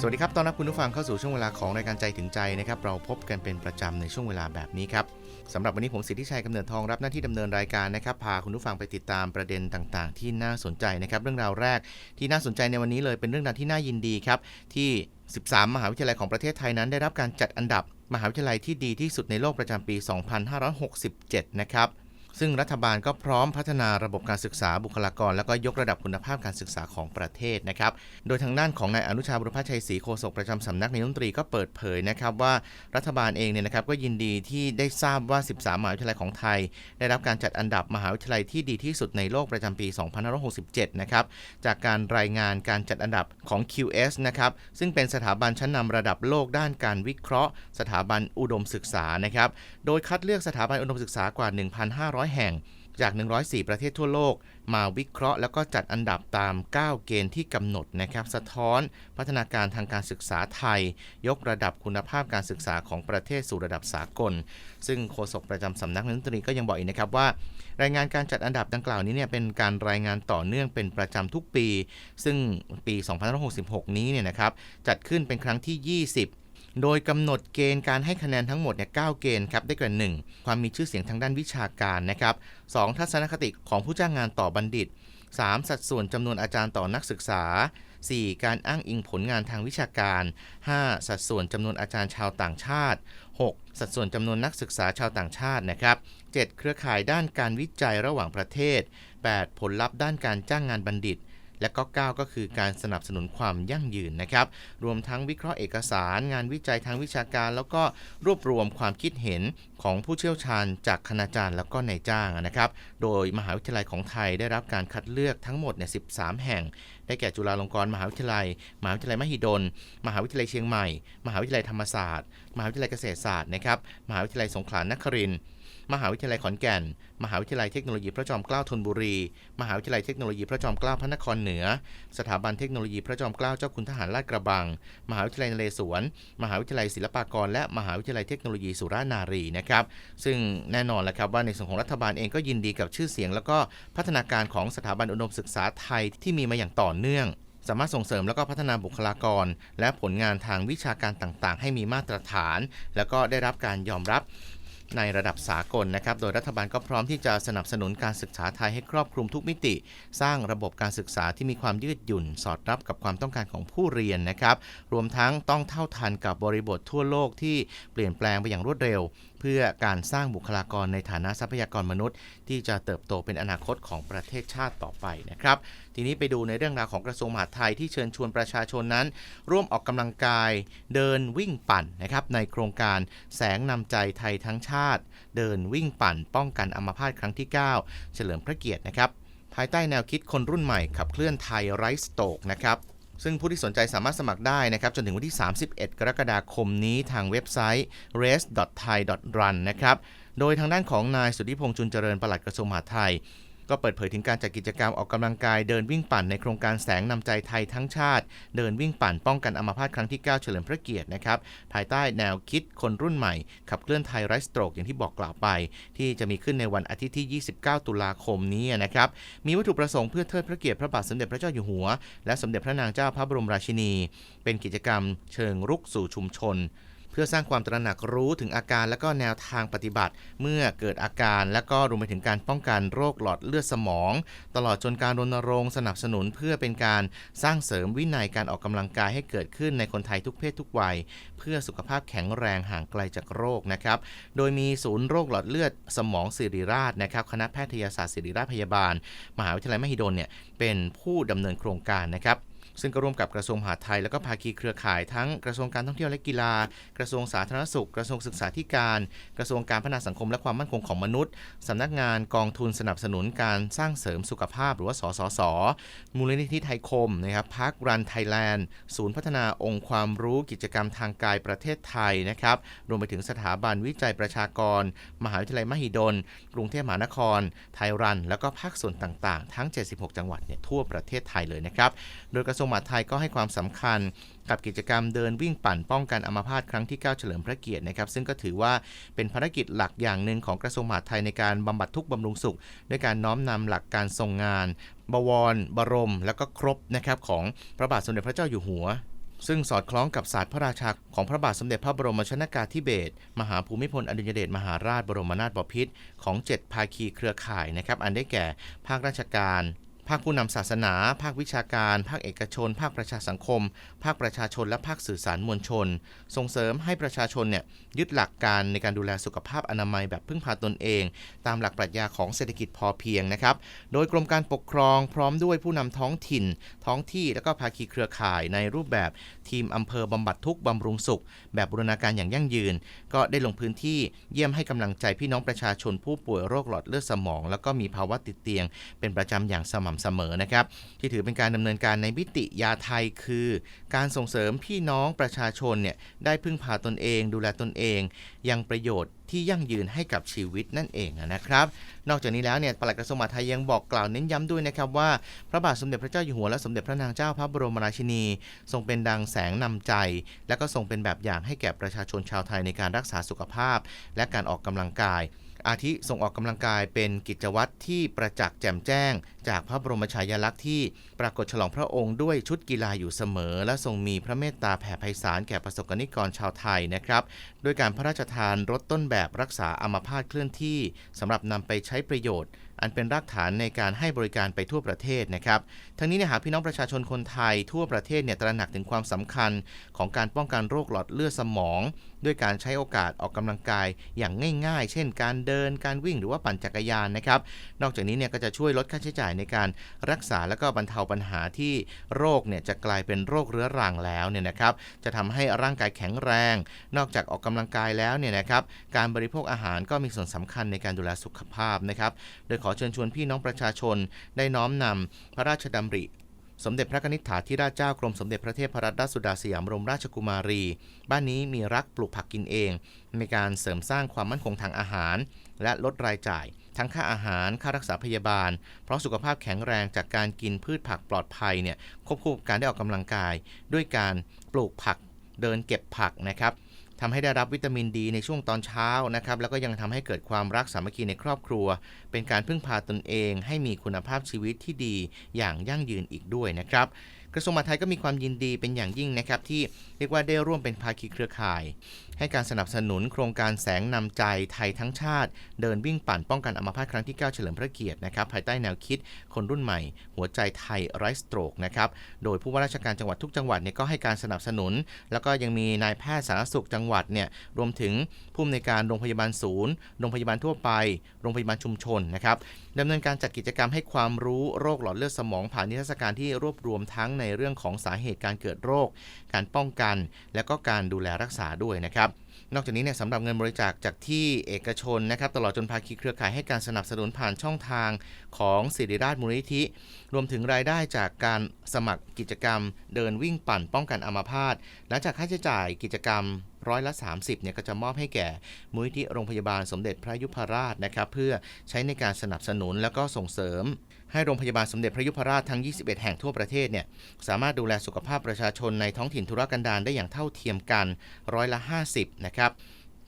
สวัสดีครับ ตอนรับคุณผู้ฟังเข้าสู่ช่วงเวลาของรายการใจถึงใจนะครับ เราพบกันเป็นประจำในช่วงเวลาแบบนี้ครับสำหรับวันนี้ผมสิทธิชัยกำเนิดทองรับหน้าที่ดำเนินรายการนะครับ พาคุณผู้ฟังไปติดตามประเด็นต่างๆ ที่น่าสนใจนะครับ เรื่องราวแรกที่น่าสนใจในวันนี้เลยเป็นเรื่องราวที่น่ายินดีครับที่ 13 มหาวิทยาลัยของประเทศไทยนั้น ได้รับการจัดอันดับ มหาวิทยาลัยที่ดีที่สุดในโลกประจำปี 2567 นะครับ ซึ่งรัฐบาลก็พร้อมพัฒนาระบบการศึกษาบุคลากร แล้วก็ยกระดับคุณภาพการศึกษาของประเทศนะครับ โดยทางด้านของนายอนุชาบุรพชัยศรีโฆษกประจำสำนักนายกรัฐมนตรีก็เปิดเผยนะครับว่ารัฐบาลเองเนี่ยนะครับก็ยินดีที่ได้ทราบว่า 13มหาวิทยาลัยของไทย ได้รับการจัดอันดับมหาวิทยาลัยที่ดีที่สุดในโลกประจำปี 2567 นะครับ จากการรายงานการจัดอันดับของ QS นะครับ ซึ่งเป็นสถาบันชั้นนำระดับโลกด้านการวิเคราะห์ สถาบันอุดมศึกษานะครับ โดยคัดเลือกสถาบันอุดมศึกษากว่า 1,500แห่งจาก 104 ประเทศทั่วโลก มาวิเคราะห์แล้วก็จัดอันดับตาม 9 เกณฑ์ที่กำหนดนะครับ สะท้อนพัฒนาการทางการศึกษาไทย ยกระดับคุณภาพการศึกษาของประเทศสู่ระดับสากล ซึ่งโฆษกประจำสำนักนายกรัฐมนตรีก็ยังบอกอีกนะครับว่า รายงานการจัดอันดับดังกล่าวนี้เนี่ยเป็นการรายงานต่อเนื่องเป็นประจำทุกปี ซึ่งปี 2566 นี้เนี่ยนะครับจัดขึ้นเป็นครั้งที่ 20 โดยกำหนดเกณฑ์การให้คะแนนทั้งหมดเนี่ย9เกณฑ์ครับได้แก่น 1. ความมีชื่อเสียงทางด้านวิชาการนะครับ 2. ทัศนคติของผู้จ้างงานต่อบัณฑิต 3. สัดส่วนจำนวนอาจารย์ต่อนักศึกษา 4. การอ้างอิงผลงานทางวิชาการ 5. สัดส่วนจำนวนอาจารย์ชาวต่างชาติ 6. สัดส่วนจำนวนนักศึกษาชาวต่างชาตินะครับ 7. เครือข่ายด้านการวิจัยระหว่างประเทศ 8. ผลลัพธ์ด้านการจ้างงานบัณฑิต และก็ 9 ก็คือการสนับสนุนความยั่งยืนนะครับ รวมทั้งวิเคราะห์เอกสารงานวิจัยทางวิชาการ แล้วก็รวบรวมความคิดเห็นของผู้เชี่ยวชาญจากคณาจารย์แล้วก็นายจ้างนะครับ โดยมหาวิทยาลัยของไทยได้รับการคัดเลือกทั้งหมดเนี่ย13 แห่ง ได้แก่จุฬาลงกรณ์มหาวิทยาลัย มหาวิทยาลัยมหิดล มหาวิทยาลัยเชียงใหม่ มหาวิทยาลัยธรรมศาสตร์ มหาวิทยาลัยเกษตรศาสตร์นะครับ มหาวิทยาลัยสงขลานครินทร์ มหาวิทยาลัยขอนแก่น มหาวิทยาลัยเทคโนโลยีพระจอมเกล้าธนบุรี มหาวิทยาลัยเทคโนโลยีพระจอมเกล้าพระนครเหนือ สถาบันเทคโนโลยีพระจอมเกล้าเจ้าคุณทหารลาดกระบัง มหาวิทยาลัยนเรศวร มหาวิทยาลัยศิลปากร และมหาวิทยาลัยเทคโนโลยีสุรานารีนะครับ ซึ่งแน่นอนแหละครับว่าในส่วนของรัฐบาลเองก็ยินดีกับชื่อเสียง แล้วก็พัฒนาการของสถาบันอุดมศึกษาไทยที่มีมาอย่างต่อเนื่องสามารถส่งเสริมแล้วก็พัฒนาบุคลากร และผลงานทางวิชาการต่างๆ ให้มีมาตรฐาน แล้วก็ได้รับการยอมรับ ในระดับสากลนะครับ โดยรัฐบาลก็พร้อมที่จะสนับสนุนการศึกษาไทยให้ครอบคลุมทุกมิติ สร้างระบบการศึกษาที่มีความยืดหยุ่น สอดรับกับความต้องการของผู้เรียนนะครับ รวมทั้งต้องเท่าทันกับบริบททั่วโลกที่เปลี่ยนแปลงไปอย่างรวดเร็ว เพื่อการสร้างบุคลากรในฐานะทรัพยากรมนุษย์ ที่จะเติบโตเป็นอนาคตของประเทศชาติต่อไปนะครับ ทีนี้ไปดูในเรื่องราวของกระทรวงมหาดไทยที่เชิญชวนประชาชนนั้น ร่วมออกกำลังกายเดินวิ่งปั่นนะครับในโครงการแสงนำใจไทยทั้งชาติ เดินวิ่งปั่น ป้องกันอัมพาตครั้งที่ 9 เฉลิมพระเกียรตินะครับภายใต้แนวคิดคนรุ่นใหม่ขับเคลื่อนไทยไร้สโตกนะครับ ซึ่งผู้ที่สนใจสามารถสมัครได้นะครับ จนถึงวันที่ 31 กรกฎาคมนี้ทางเว็บไซต์ race.thai.run นะครับ โดยทางด้านของนายสุทธิพงษ์จุนเจริญปลัดกระทรวงมหาดไทย ก็เปิดเผยถึงการจัดกิจกรรมออกกำลังกายเดินวิ่งปั่นในโครงการแสงนำใจไทยทั้งชาติ เดินวิ่งปั่นป้องกันอัมพาตครั้งที่ 9 เฉลิมพระเกียรตินะครับภายใต้แนวคิดคนรุ่นใหม่ ขับเคลื่อนไทยไร้สโตรกอย่างที่บอกกล่าวไป ที่จะมีขึ้นในวันอาทิตย์ที่ 29 ตุลาคมนี้นะครับมีวัตถุประสงค์เพื่อเทิดพระเกียรติพระบาทสมเด็จพระเจ้าอยู่หัว และสมเด็จพระนางเจ้าพระบรมราชินี เป็นกิจกรรมเชิงรุกสู่ชุมชน พื่อสร้างความตระหนักรู้ถึงอาการและก็แนวทางปฏิบัติ เมื่อเกิดอาการและก็รวมไปถึงการป้องกันโรคหลอดเลือดสมอง ตลอดจนการรณรงค์สนับสนุนเพื่อเป็นการสร้างเสริมวินัยการออกกำลังกายให้เกิดขึ้นในคนไทยทุกเพศทุกวัย เพื่อสุขภาพแข็งแรงห่างไกลจากโรคนะครับโดยมีศูนย์โรคหลอดเลือดสมองศิริราชนะครับคณะแพทยศาสตร์ศิริราชพยาบาล มหาวิทยาลัยมหิดลเนี่ยเป็นผู้ดำเนินโครงการนะครับ ซึ่งก็ร่วมกับกระทรวงมหาดไทยและก็ภาคีเครือข่ายทั้งกระทรวงการท่องเที่ยวและกีฬา กระทรวงสาธารณสุข กระทรวงศึกษาธิการ กระทรวงการพัฒนาสังคมและความมั่นคงของมนุษย์สำนักงานกองทุนสนับสนุนการสร้างเสริมสุขภาพ หรือว่าสสส มูลนิธิไทยคมนะครับพักรันไทยแลนด์ศูนย์พัฒนาองค์ความรู้กิจกรรมทางกายประเทศไทยนะครับรวมไปถึงสถาบันวิจัยประชากร มหาวิทยาลัยมหิดล กรุงเทพมหานคร ไทยรัน แล้วก็ภาคส่วนต่างๆ ทั้ง 76 จังหวัดเนี่ยทั่วประเทศไทยเลยนะครับโดยกระทรวงมมหาดไทยก็ให้ความสำคัญกับกิจกรรมเดินวิ่งปั่นป้องกันอัมพาตครั้งที่ 9 เฉลิมพระเกียรตินะครับซึ่งก็ถือว่าเป็นภารกิจหลักอย่างหนึ่งของกระทรวงมหาดไทยในการบำบัดทุกข์บำรุงสุข ด้วยการน้อมนำหลักการทรงงาน บวร บรม แล้วก็ครบนะครับของพระบาทสมเด็จพระเจ้าอยู่หัวซึ่งสอดคล้องกับศาสตร์พระราชาของพระบาทสมเด็จพระบรมชนากาธิเบศรมหาภูมิพลอดุลยเดชมหาราชบรมนาถบพิตรของ 7 ภาคีเครือข่ายนะครับ อันได้แก่ ภาคราชการ ภาคผู้นำศาสนา ภาควิชาการ ภาคเอกชน ภาคประชาสังคม ภาคประชาชน และภาคสื่อสารมวลชน ส่งเสริมให้ประชาชนเนี่ยยึดหลักการในการดูแลสุขภาพอนามัยแบบพึ่งพาตนเอง ตามหลักปรัชญาของเศรษฐกิจพอเพียงนะครับ โดยกรมการปกครองพร้อมด้วยผู้นำท้องถิ่น ท้องที่และก็ภาคีเครือข่ายในรูปแบบทีมอำเภอบำบัดทุกบำรุงสุข แบบบูรณาการอย่างยั่งยืน ก็ได้ลงพื้นที่เยี่ยมให้กำลังใจพี่น้องประชาชนผู้ป่วยโรคหลอดเลือดสมอง แล้วก็มีภาวะติดเตียง เป็นประจำอย่างสม่ำเสมอนะครับ ที่ถือเป็นการดำเนินการในมิติยาไทยคือ การส่งเสริมพี่น้องประชาชนเนี่ยได้พึ่งพาตนเอง ดูแลตนเอง ยังประโยชน์ที่ยั่งยืนให้กับชีวิตนั่นเองนะครับ นอกจากนี้แล้วเนี่ยปลัดกระทรวงมหาดไทยยังบอกกล่าวเน้นย้ำด้วยนะครับว่า พระบาทสมเด็จพระเจ้าอยู่หัวและสมเด็จพระนางเจ้าพระบรมราชินี ทรงเป็นดังแสงนำใจ และก็ทรงเป็นแบบอย่างให้แก่ประชาชนชาวไทยในการรักษาสุขภาพ และการออกกำลังกาย อาทิส่งออกกำลังกายเป็นกิจวัตรที่ประจักษ์แจ่มแจ้ง จากพระบรมฉายาลักษณ์ที่ปรากฏฉลองพระองค์ด้วยชุดกีฬาอยู่เสมอ และทรงมีพระเมตตาแผ่ไพศาลแก่ประสบกนิกรชาวไทยนะครับด้วยการพระราชทานรถต้นแบบรักษาอัมพาตเคลื่อนที่สำหรับนำไปใช้ประโยชน์อันเป็นรากฐานในการให้บริการไปทั่วประเทศนะครับ ทั้งนี้เนี่ยหากพี่น้องประชาชนคนไทยทั่วประเทศเนี่ยตระหนักถึงความสำคัญของการป้องกันโรคหลอดเลือดสมองด้วยการใช้โอกาสออกกำลังกายอย่างง่าย ๆ เช่น การเดินการวิ่งหรือว่าปั่นจักรยานนะครับ นอกจากนี้เนี่ยก็จะช่วยลดค่าใช้จ่ายในการรักษาและก็บรรเทาปัญหาที่โรคเนี่ยจะกลายเป็นโรคเรื้อรังแล้วเนี่ยนะครับ จะทำให้ร่างกายแข็งแรง นอกจากออกกำลังกายแล้วเนี่ยนะครับ การบริโภคอาหารก็มีส่วนสำคัญในการดูแลสุขภาพนะครับ โดยขอเชิญชวนพี่น้องประชาชนได้น้อมนำพระราชดำริ สมเด็จพระนิษฐาธิราชเจ้ากรมสมเด็จพระเทพรัตนราชสุดาสยามรมราชกุมารี บ้านนี้มีรักปลูกผักกินเอง ในการเสริมสร้างความมั่นคงทางอาหาร และลดรายจ่าย ทั้งค่าอาหารค่ารักษาพยาบาล เพราะสุขภาพแข็งแรงจากการกินพืชผักปลอดภัยเนี่ยควบคู่กับการได้ออกกำลังกาย ด้วยการปลูกผักเดินเก็บผักนะครับ ทำให้ได้รับวิตามินดีในช่วงตอนเช้านะครับ แล้วก็ยังทำให้เกิดความรักสามัคคีในครอบครัว เป็นการพึ่งพาตนเอง ให้มีคุณภาพชีวิตที่ดีอย่างยั่งยืนอีกด้วยนะครับกระทรวงมหาดไทยก็มีความยินดีเป็นอย่างยิ่งนะครับที่เรียกว่าได้ร่วมเป็นภาคีเครือข่าย ให้การสนับสนุนโครงการแสงนำใจไทยทั้งชาติ เดินวิ่งปั่นป้องกันอัมพาตครั้งที่ 9 เฉลิมพระเกียรตินะครับภายใต้แนวคิดคนรุ่นใหม่ หัวใจไทยไร้สโตรกนะครับโดยผู้ว่าราชการจังหวัดทุกจังหวัดเนี่ยก็ให้การสนับสนุน แล้วก็ยังมีนายแพทย์สาธารณสุขจังหวัดเนี่ยรวมถึงผู้อำนวยการโรงพยาบาลศูนย์โรงพยาบาลทั่วไปโรงพยาบาลชุมชนนะครับดำเนินการจัดกิจกรรมให้ความรู้โรคหลอดเลือดสมองผ่านนิทรรศการที่รวบรวมทั้งในเรื่องของสาเหตุการเกิดโรคการป้องกัน และก็การดูแลรักษาด้วยนะครับนอกจากนี้เนี่ยสำหรับเงินบริจาคจากที่เอกชนนะครับตลอดจนภาคีเครือข่ายให้การสนับสนุนผ่านช่องทางของศิริราชมูลนิธิ รวมถึงรายได้จากการสมัครกิจกรรม เดินวิ่งปั่นป้องกันอัมพาตและจากค่าใช้จ่ายกิจกรรมร้อยละ 30เนี่ยก็จะมอบให้แก่มูลนิธิโรงพยาบาลสมเด็จพระยุพราชนะครับเพื่อใช้ในการสนับสนุนแล้วก็ส่งเสริม ให้โรงพยาบาลสมเด็จพระยุพราชทั้ง 21 แห่งทั่วประเทศเนี่ยสามารถดูแลสุขภาพประชาชนในท้องถิ่นธุรกันดารได้อย่างเท่าเทียมกันร้อยละ 50 นะครับ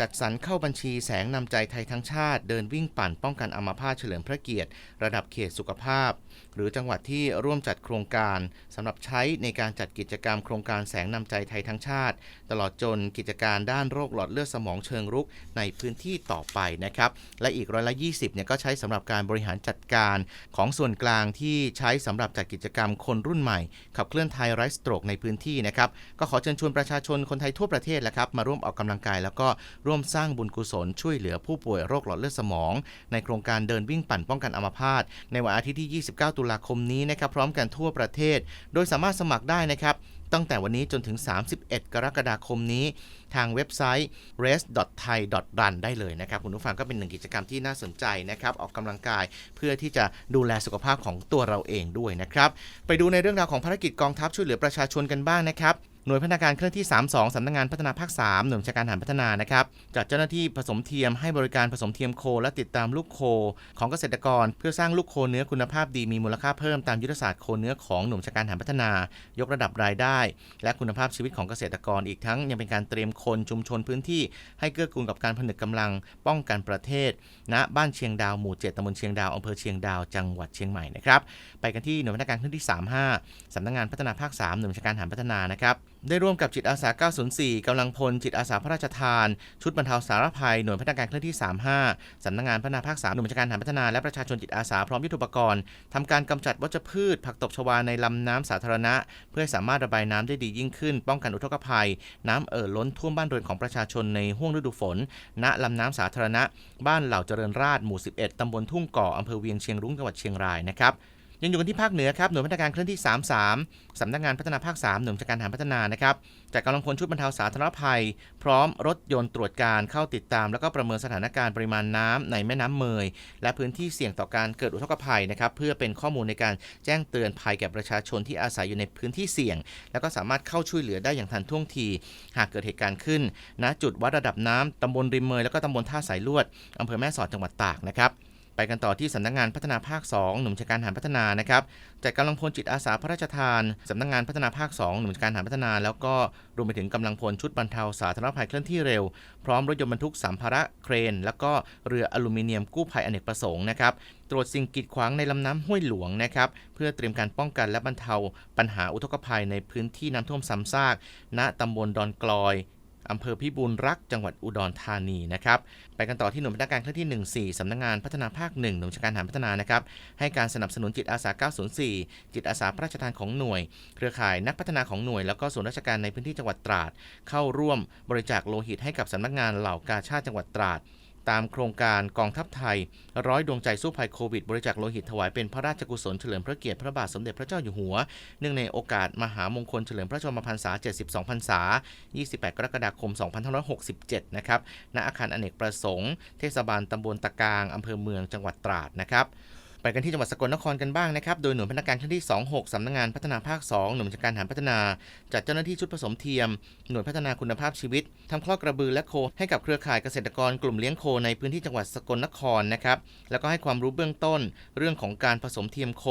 จัดสรรเข้าบัญชีแสงนำใจไทยทั้งชาติ เดินวิ่งปั่นป้องกันอัมพาตเฉลิมพระเกียรติ ระดับเขตสุขภาพ หรือจังหวัดที่ร่วมจัดโครงการสำหรับใช้ในการจัดกิจกรรมโครงการแสงนำใจไทยทั้งชาติ ตลอดจนกิจการด้านโรคหลอดเลือดสมองเชิงรุกในพื้นที่ต่อไปนะครับและอีกร้อยละ20เนี่ยก็ใช้สำหรับการบริหารจัดการของส่วนกลางที่ใช้สำหรับจัดกิจกรรมคนรุ่นใหม่ ขับเคลื่อนไทยไร้สโตรกในพื้นที่นะครับก็ขอเชิญชวนประชาชนคนไทยทั่วประเทศแหละครับมาร่วมออกกำลังกายแล้วก็ร่วมสร้างบุญกุศลช่วยเหลือผู้ป่วยโรคหลอดเลือดสมอง ในโครงการเดินวิ่งปั่นป้องกันอัมพาตในวันอาทิตย์ที่ 29 ตุลาคมนี้นะครับพร้อมกันทั่วประเทศ โดยสามารถสมัครได้นะครับตั้งแต่วันนี้จนถึง 31 กรกฎาคมนี้ ทางเว็บไซต์ race.thai.run ได้เลยนะครับ คุณผู้ฟังก็เป็นหนึ่งกิจกรรมที่น่าสนใจนะครับ ออกกำลังกายเพื่อที่จะดูแลสุขภาพของตัวเราเองด้วยนะครับ ไปดูในเรื่องราวของภารกิจกองทัพช่วยเหลือประชาชนกันบ้างนะครับ หน่วยพัฒนาการเคลื่อนที่ 32 สำนักงานพัฒนาภาค 3 หน่วยบัญชาการหารพัฒนานะครับจัดเจ้าหน้าที่ผสมเทียมให้บริการผสมเทียมโค และติดตามลูกโค ของเกษตรกร เพื่อสร้างลูกโคเนื้อคุณภาพดีมีมูลค่าเพิ่มตามยุทธศาสตร์โคเนื้อของหน่วยบัญชาการหารพัฒนา ยกระดับรายได้ และคุณภาพชีวิตของเกษตรกรอีกทั้งยังเป็นการเตรียมคนชุมชนพื้นที่ ให้เกื้อกูลกับการผนึกกำลังป้องกันประเทศณบ้านเชียงดาวหมู่ 7ตำบลเชียงดาวอำเภอเชียงดาวจังหวัดเชียงใหม่นะครับไปกันที่หน่วยพัฒนาการเคลื่อนที่ 35สำนักงานพัฒนาภาค 3 หน่วยบัญชาการหารพัฒนานะครับ ได้ร่วมกับจิตอาสา 904 กำลังพลจิตอาสาพระราชทาน ชุดบรรเทาสาธารณภัย หน่วยพัฒนาการเคลื่อนที่ 35 สำนักงานพัฒนาภาค 3 หน่วยบัญชาการหารพัฒนาและประชาชนจิตอาสาพร้อมยุทธุปกรณ์ทำการกำจัดวัชพืช ผักตบชวาในลำน้ำสาธารณะ เพื่อให้สามารถระบายน้ำได้ดียิ่งขึ้น ป้องกันอุทกภัย น้ำเอ่อล้นท่วมบ้านเรือนของประชาชนในห้วงฤดูฝน ณลำน้ำสาธารณะ บ้านเหล่าเจริญราษฎร์หมู่ 11ตำบลทุ่งก่ออำเภอเวียงเชียงรุ้งจังหวัดเชียงรายนะครับ ยังอยู่กันที่ภาคเหนือครับหน่วยพัฒนาการเคลื่อนที่ 33 สำนักงานพัฒนาภาค 3 หน่วยบัญชาการทหารพัฒนานะครับจัดกำลังพลชุดบรรเทาสาธารณภัย พร้อมรถยนต์ตรวจการเข้าติดตาม แล้วก็ประเมินสถานการณ์ปริมาณน้ำในแม่น้ำเมย และพื้นที่เสี่ยงต่อการเกิดอุทกภัยนะครับเพื่อเป็นข้อมูลในการแจ้งเตือนภัยแก่ประชาชนที่อาศัยอยู่ในพื้นที่เสี่ยง แล้วก็สามารถเข้าช่วยเหลือได้อย่างทันท่วงที หากเกิดเหตุการณ์ขึ้นณจุดวัดระดับน้ำตำบลริมเมยแล้วก็ตำบลท่าสายลวดอำเภอแม่สอดจังหวัดตากนะครับ ไปกันต่อที่สำนักงานพัฒนาภาค 2 หนุ่มชาการทหารพัฒนานะครับจัดกำลังพลจิตอาสาพระราชทานสำนักงานพัฒนาภาค 2 หนุ่มชาการทหารพัฒนา แล้วก็รวมไปถึงกำลังพลชุดบรรเทาสาธารณภัยเคลื่อนที่เร็ว พร้อมรถยนต์บรรทุกสัมภาระเครน แล้วก็เรืออลูมิเนียมกู้ภัยอเนกประสงค์นะครับตรวจสิ่งกีดขวางในลำน้ำห้วยหลวงนะครับเพื่อเตรียมการป้องกันและบรรเทา ปัญหาอุทกภัยในพื้นที่น้ำท่วมซ้ำซาก ณตำบลดอนกลอย อำเภอพิบูลรักษ์จังหวัดอุดรธานีนะครับ ไปกันต่อที่หน่วยพัฒนาการเคลื่อนที่ 14 สำนักงานพัฒนาภาค 1 หน่วยชการหารพัฒนานะครับ ให้การสนับสนุนจิตอาสา 904 จิตอาสาพระราชทานของหน่วย เครือข่ายนักพัฒนาของหน่วย แล้วก็ส่วนราชการในพื้นที่จังหวัดตราด เข้าร่วมบริจาคโลหิตให้กับสำนักงานเหล่ากาชาติจังหวัดตราด ตามโครงการกองทัพไทย ร้อยดวงใจสู้ภัยโควิด บริจาคโลหิตถวายเป็นพระราชกุศลเฉลิมพระเกียรติพระบาทสมเด็จพระเจ้าอยู่หัว เนื่องในโอกาสมหามงคลเฉลิมพระชนมพรรษา 72 พรรษา 28 กรกฎาคม 2567 นะครับ ณ อาคารอเนกประสงค์ เทศบาลตำบลตะกางอำเภอเมืองจังหวัดตราดนะครับ ไปกันที่จังหวัดสกลนครกันบ้างนะครับ โดยหน่วยพนักงานชั้นที่ 26 สำนักงานพัฒนาภาค 2 หน่วยบัญชการทหารพัฒนา จัดเจ้าหน้าที่ชุดผสมเทียม หน่วยพัฒนาคุณภาพชีวิต ทำคลอกกระบือและโค ให้กับเครือข่ายเกษตรกรกลุ่มเลี้ยงโคในพื้นที่จังหวัดสกลนครนะครับ แล้วก็ให้ความรู้เบื้องต้น เรื่องของการผสมเทียมโค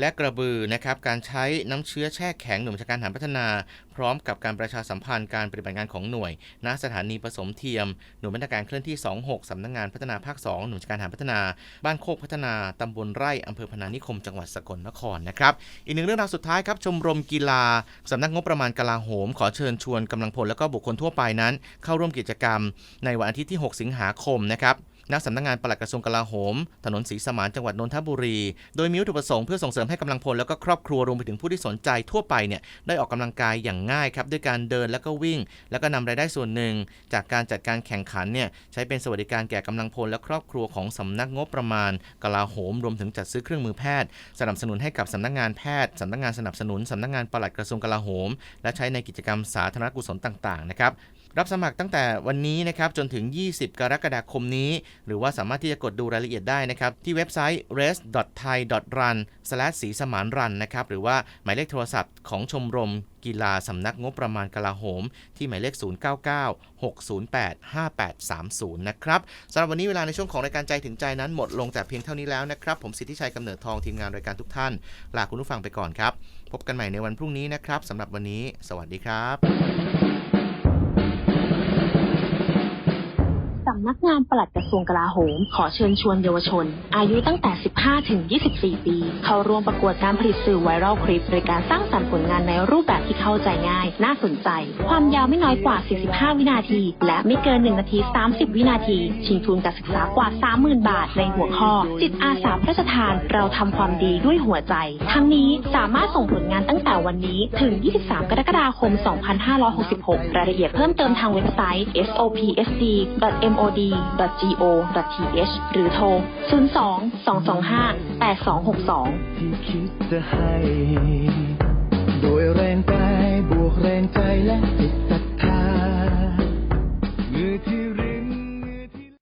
และกระบือนะครับการใช้น้ำเชื้อแช่แข็งหน่วยชาการหารพัฒนา พร้อมกับการประชาสัมพันธ์การปฏิบัติงานของหน่วยณสถานีผสมเทียม หน่วยบัญชาการเคลื่อนที่ 26สำนักงานพัฒนาภาค 2 หน่วยชาการหารพัฒนา บ้านโคกพัฒนาตำบลไร่อำเภอพนานิคมจังหวัดสกลนครนะครับอีกหนึ่งเรื่องราวสุดท้ายครับชมรมกีฬาสำนักงบประมาณกลาโหม ขอเชิญชวนกำลังพลและก็บุคคลทั่วไปนั้น เข้าร่วมกิจกรรม ในวันอาทิตย์ที่ 6 สิงหาคมนะครับ ณสำนักงานปลัดกระทรวงกลาโหม ถนนศรีสมานจังหวัดนนทบุรี โดยมีวัตถุประสงค์เพื่อส่งเสริมให้กำลังพลแล้วก็ครอบครัวรวมไปถึงผู้ที่สนใจทั่วไปเนี่ยได้ออกกำลังกายอย่างง่ายครับด้วยการเดินแล้วก็วิ่ง แล้วก็นำรายได้ส่วนหนึ่ง จากการจัดการแข่งขันเนี่ยใช้เป็นสวัสดิการแก่กำลังพลและครอบครัวของสำนักงบประมาณกลาโหม รวมถึงจัดซื้อเครื่องมือแพทย์สนับสนุนให้กับสำนักงานแพทย์สำนักงานสนับสนุนสำนักงานปลัดกระทรวงกลาโหม และใช้ในกิจกรรมสาธารณกุศลต่างๆนะครับ รับสมัครตั้งแต่วันนี้นะครับจนถึง 20 กรกฎาคมนี้ หรือว่าสามารถที่จะกดดูรายละเอียดได้นะครับ ที่เว็บไซต์ res.thai.run สีสมานรันนะครับหรือว่าหมายเลขโทรศัพท์ของชมรมกีฬาสำนักงบประมาณกลาโหม ที่หมายเลข 0996085830 นะครับสำหรับวันนี้เวลาในช่วงของรายการใจถึงใจนั้นหมดลงแต่เพียงเท่านี้แล้วนะครับ ผมสิทธิชัยกำเนิดทองทีมงานรายการทุกท่าน ลาคุณผู้ฟังไปก่อนครับ พบกันใหม่ในวันพรุ่งนี้นะครับสำหรับวันนี้ สวัสดีครับำนักงานปลัดกระทรวงกลาโหม ขอเชิญชวนเยาวชน อายุตั้งแต่ 15 ถึง 24 ปี เข้าร่วมประกวดการผลิตสื่อไวรัลคลิปโดยการสร้างสรรค์ผลงานในรูปแบบที่เข้าใจง่าย น่าสนใจ ความยาวไม่น้อยกว่า 45 วินาที และไม่เกิน 1 นาที 30 วินาที ชิงทุนการศึกษากว่า 30,000 บาทในหัวข้อ จิตอาสา ระราชทานเราทำความดีด้วยหัวใจ ทั้งนี้สามารถส่งผลงานตั้งแต่วันนี้ถึง 23 กรกฎาคม 2566 รายละเอียดเพิ่มเติมทางเว็บไซต์ sopsd.mod.go.th หรือโทร 02 225 8262 คิดจะให้ โดยแรงกายบวกแรงใจและจิตใจ